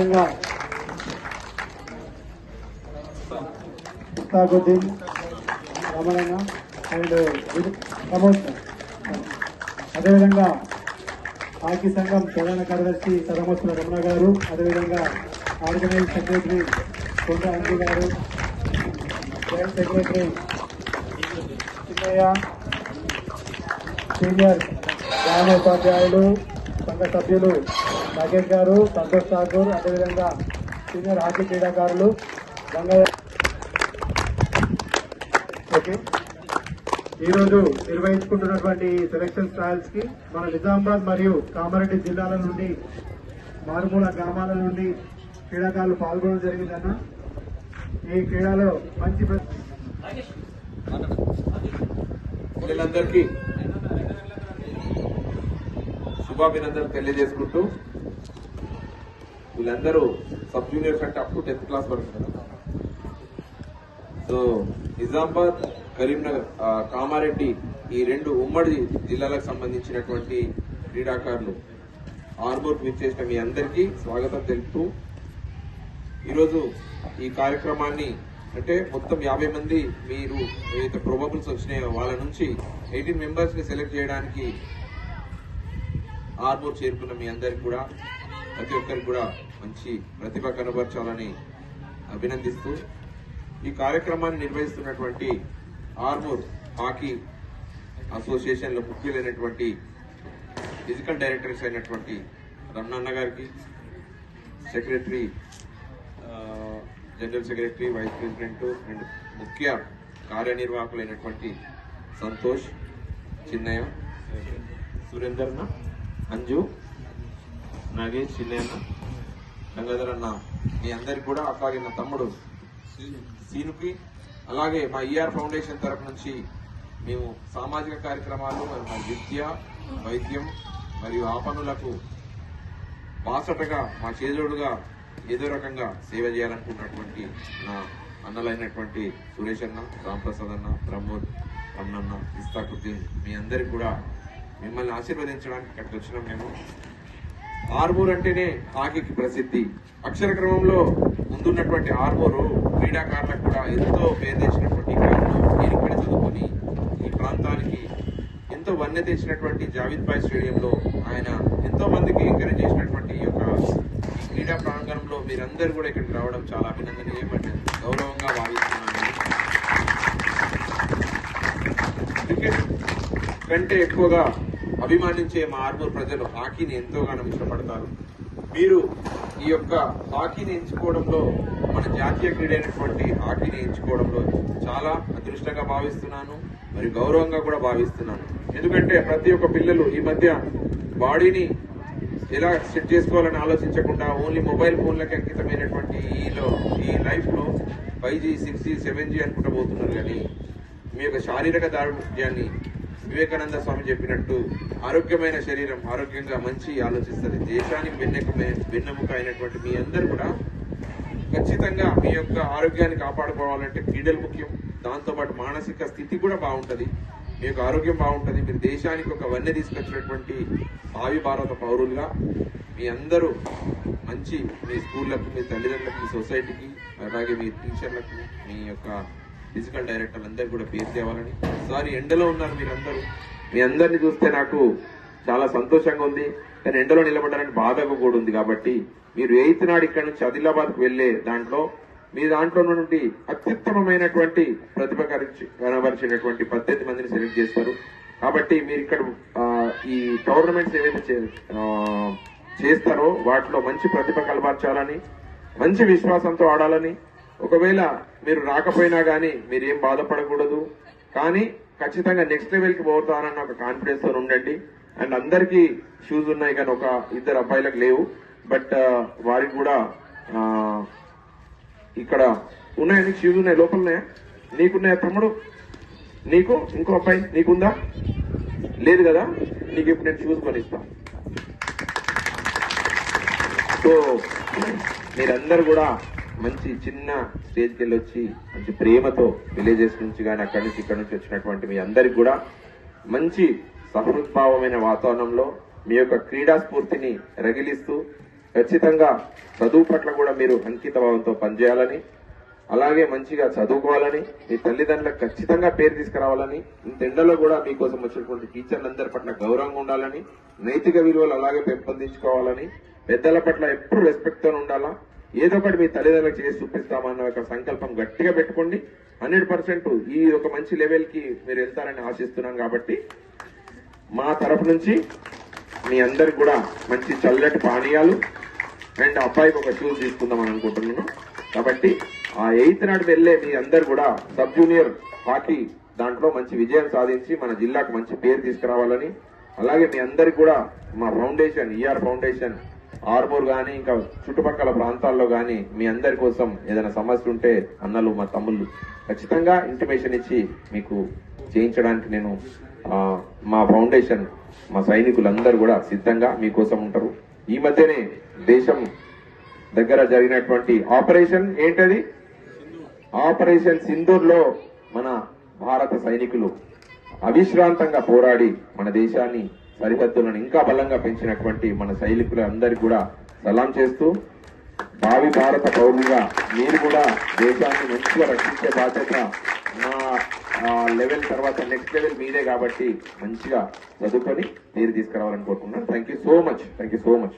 అదేవిధంగా ఇస్తాకుద్దీన్ రమణన్న అండ్ ప్రమోద్ అదేవిధంగా హాకీ సంఘం ప్రధాన కార్యదర్శి సరమోత్సవ రమణ గారు అదేవిధంగా ఆర్గనైజ్ సెక్రటరీ కొండ అంజు గారు జాయింట్ సెక్రటరీ చిన్నయ్య సీనియర్ గ్రామ సంఘ సభ్యులు నాగేష్ గారు సంతోష్ ఠాకూర్ అదేవిధంగా సీనియర్ హాకీ క్రీడాకారులు గంగయ్య ఓకే. ఈరోజు నిర్వహించుకుంటున్నటువంటి సెలక్షన్ ట్రయల్స్కి మన నిజామాబాద్ మరియు కామారెడ్డి జిల్లాల నుండి మారుమూల గ్రామాల నుండి క్రీడాకారులు పాల్గొనడం జరిగిందన్న ఈ క్రీడలో మంచి ప్ర- పిల్లలందరికీ శుభాభినందనలు తెలియజేసుకుంటూ వీళ్ళందరూ సబ్ జూనియర్స్ అంటే అప్ టు టెన్త్ క్లాస్ వరకు కదా సో నిజామాబాద్ కరీంనగర్ కామారెడ్డి ఈ రెండు ఉమ్మడి జిల్లాలకు సంబంధించినటువంటి క్రీడాకారులు ఆర్మూర్ విచ్చేసిన మీ అందరికీ స్వాగతం తెలుపుతూ ఈరోజు ఈ కార్యక్రమాన్ని అంటే మొత్తం యాభై మంది మీరు ఏదైతే ప్రొబబుల్స్ వచ్చినాయో వాళ్ళ నుంచి ఎయిటీన్ మెంబర్స్ని సెలెక్ట్ చేయడానికి ఆర్మూర్ చేరుకున్న మీ అందరికి కూడా ప్రతి ఒక్కరికి కూడా మంచి ప్రతిభ కనబరచాలని అభినందిస్తూ ఈ కార్యక్రమాన్ని నిర్వహిస్తున్నటువంటి ఆర్మూర్ హాకీ అసోసియేషన్లో ముఖ్యులైనటువంటి ఫిజికల్ డైరెక్టర్స్ అయినటువంటి రమణన్న గారికి secretary general secretary vice president and ముఖ్య కార్యనిర్వాహకులైనటువంటి సంతోష్ చిన్నయ్య సురేందర్న అంజు నాగేష్ చిన్నయ్య అన్న గంగాధర్ అన్న మీ అందరికి కూడా అలాగే నా తమ్ముడు సీనుకి అలాగే మా ఈఆర్ ఫౌండేషన్ తరఫు నుంచి మేము సామాజిక కార్యక్రమాలు మరియు మా విద్య వైద్యం మరియు ఆపనులకు బాసటగా మా చేదోడుగా ఏదో రకంగా సేవ చేయాలనుకున్నటువంటి నా అన్నలైనటువంటి సురేష్ అన్న రాంప్రసాద్ అన్న ప్రమోద్ రమణన్న ఇస్తాకుద్దీన్ మీ అందరికి కూడా మిమ్మల్ని ఆశీర్వదించడానికి ఇక్కడికి వచ్చినాం మేము. ఆర్మూర్ అంటేనే హాకీకి ప్రసిద్ధి. అక్షర క్రమంలో ముందున్నటువంటి ఆర్మూరు క్రీడాకారులకు కూడా ఎంతో పేరు తెచ్చినటువంటి నేను ఇక్కడ చదువుకొని ఈ ప్రాంతానికి ఎంతో వన్య తెచ్చినటువంటి జావిద్ భాయ్ స్టేడియంలో ఆయన ఎంతో మందికి ఎంకరేజ్ చేసినటువంటి ఈ యొక్క క్రీడా ప్రాంగణంలో మీరందరూ కూడా ఇక్కడికి రావడం చాలా అభినందనీయమంటే గౌరవంగా భావిస్తున్నాను. క్రికెట్ కంటే ఎక్కువగా అభిమానించే మా ఆర్మూర్ ప్రజలు హాకీని ఎంతోగానో ఇష్టపడతారు. మీరు ఈ యొక్క హాకీని ఎంచుకోవడంలో మన జాతీయ క్రీడ అయినటువంటి హాకీని ఎంచుకోవడంలో చాలా అదృష్టంగా భావిస్తున్నాను మరియు గౌరవంగా కూడా భావిస్తున్నాను. ఎందుకంటే ప్రతి ఒక్క పిల్లలు ఈ మధ్య బాడీని ఎలా సెట్ చేసుకోవాలని ఆలోచించకుండా ఓన్లీ మొబైల్ ఫోన్లకి అంకితమైనటువంటి ఈలో ఈ లైఫ్లో five G six G seven G అనుకుంటూ పోతున్నారు కానీ మీ యొక్క శారీరక దారుణ్యాన్ని వివేకానంద స్వామి చెప్పినట్టు ఆరోగ్యమైన శరీరం ఆరోగ్యంగా మంచి ఆలోచిస్తుంది. దేశానికి వెన్నెకమే వెన్నెముక అయినటువంటి మీ అందరూ కూడా ఖచ్చితంగా మీ యొక్క ఆరోగ్యాన్ని కాపాడుకోవాలంటే క్రీడలు ముఖ్యం. దాంతోపాటు మానసిక స్థితి కూడా బాగుంటుంది. మీ యొక్క ఆరోగ్యం బాగుంటుంది. మీరు దేశానికి ఒక వన్నె తీసుకొచ్చినటువంటి భావి భారత పౌరులుగా మీ అందరూ మంచి మీ స్కూళ్ళకు మీ తల్లిదండ్రులకు మీ సొసైటీకి అలాగే మీ టీచర్లకు మీ యొక్క ఫిజికల్ డైరెక్టర్లు అందరికీ కూడా పేరు తేవాలని. సారీ ఎండలో ఉన్నారు మీరందరూ. మీ అందరిని చూస్తే నాకు చాలా సంతోషంగా ఉంది. కానీ ఎండలో నిలబడడానికి బాధగా కూడా ఉంది కాబట్టి మీరు ఎయిత్ నాడు ఇక్కడ నుంచి ఆదిలాబాద్కు వెళ్ళే దాంట్లో మీ దాంట్లో నుండి అత్యుత్తమమైనటువంటి ప్రతిభ కరిచి- కనబరిచినటువంటి పద్దెనిమిది మందిని సెలెక్ట్ చేస్తారు. కాబట్టి మీరు ఇక్కడ ఈ టోర్నమెంట్స్ ఏవైతే చే- చేస్తారో వాటిలో మంచి ప్రతిభ కలపర్చాలని మంచి విశ్వాసంతో ఆడాలని ఒకవేళ మీరు రాకపోయినా కానీ మీరేం బాధపడకూడదు. కానీ ఖచ్చితంగా నెక్స్ట్ లెవెల్కి పోతానన్న ఒక కాన్ఫిడెన్స్తో ఉండండి. అండ్ అందరికీ షూస్ ఉన్నాయి కానీ ఒక ఇద్దరు అబ్బాయిలకు లేవు. బట్ వారికి కూడా ఇక్కడ ఉన్నాయని షూస్ ఉన్నాయి. లోపల ఉన్నాయా? నీకున్నాయా తమ్ముడు? నీకు? ఇంకో అబ్బాయి? నీకుందా? లేదు కదా? నీకు ఇప్పుడు నేను షూస్ కొనిస్తా. సో మీరందరూ కూడా మంచి చిన్న స్టేజ్కి వెళ్ళి వచ్చి మంచి ప్రేమతో విలేజెస్ నుంచి కానీ అక్కడి నుంచి ఇక్కడి నుంచి వచ్చినటువంటి మీ అందరికి కూడా మంచి సహృద్భావమైన వాతావరణంలో మీ యొక్క క్రీడా స్ఫూర్తిని రగిలిస్తూ ఖచ్చితంగా చదువు పట్ల కూడా మీరు అంకిత భావంతో పనిచేయాలని అలాగే మంచిగా చదువుకోవాలని మీ తల్లిదండ్రులకు ఖచ్చితంగా పేరు తీసుకురావాలని ఇంత ఎండలో కూడా మీకోసం వచ్చినటువంటి టీచర్లందరి పట్ల గౌరవంగా ఉండాలని నైతిక విలువలు అలాగే పెంపొందించుకోవాలని పెద్దల పట్ల ఎప్పుడు రెస్పెక్ట్తో ఉండాలా ఏదో ఒకటి మీ తల్లిదండ్రులకు చేసి చూపిస్తామన్న ఒక సంకల్పం గట్టిగా పెట్టుకోండి. హండ్రెడ్ పర్సెంట్ ఈ ఒక మంచి లెవెల్కి మీరు వెళ్తారని ఆశిస్తున్నాం కాబట్టి మా తరఫు నుంచి మీ అందరికి కూడా మంచి చల్లటి పానీయాలు అండ్ అబ్బాయికి ఒక షూస్ తీసుకుందాం అని అనుకుంటున్నాను. కాబట్టి ఆ ఎయిత్ నాడు వెళ్ళే మీ అందరు కూడా సబ్ జూనియర్ హాకీ దాంట్లో మంచి విజయం సాధించి మన జిల్లాకు మంచి పేరు తీసుకురావాలని అలాగే మీ అందరికి కూడా మా ఫౌండేషన్ ఈఆర్ ఫౌండేషన్ ఆర్మూర్ కానీ ఇంకా చుట్టుపక్కల ప్రాంతాల్లో కానీ మీ అందరి కోసం ఏదైనా సమస్య ఉంటే అన్నలు మా తమ్ముళ్ళు ఖచ్చితంగా ఇంటిమేషన్ ఇచ్చి మీకు చేయించడానికి నేను మా ఫౌండేషన్ మా సైనికులందరూ కూడా సిద్ధంగా మీకోసం ఉంటారు. ఈ మధ్యనే దేశం దగ్గర జరిగినటువంటి ఆపరేషన్ ఏంటది? ఆపరేషన్ సింధూర్లో మన భారత సైనికులు అవిశ్రాంతంగా పోరాడి మన దేశాన్ని సరిహద్దులను ఇంకా బలంగా పెంచినటువంటి మన సైనికులందరికీ కూడా సలాం చేస్తూ భావి భారత పౌరులుగా మీరు కూడా దేశాన్ని మంచిగా రక్షించే బాధ్యత నా లెవెల్ తర్వాత నెక్స్ట్ లెవెల్ మీదే కాబట్టి మంచిగా చదువుకొని మీరు తీసుకురావాలని కోరుకుంటున్నాను. Thank you so much thank you so much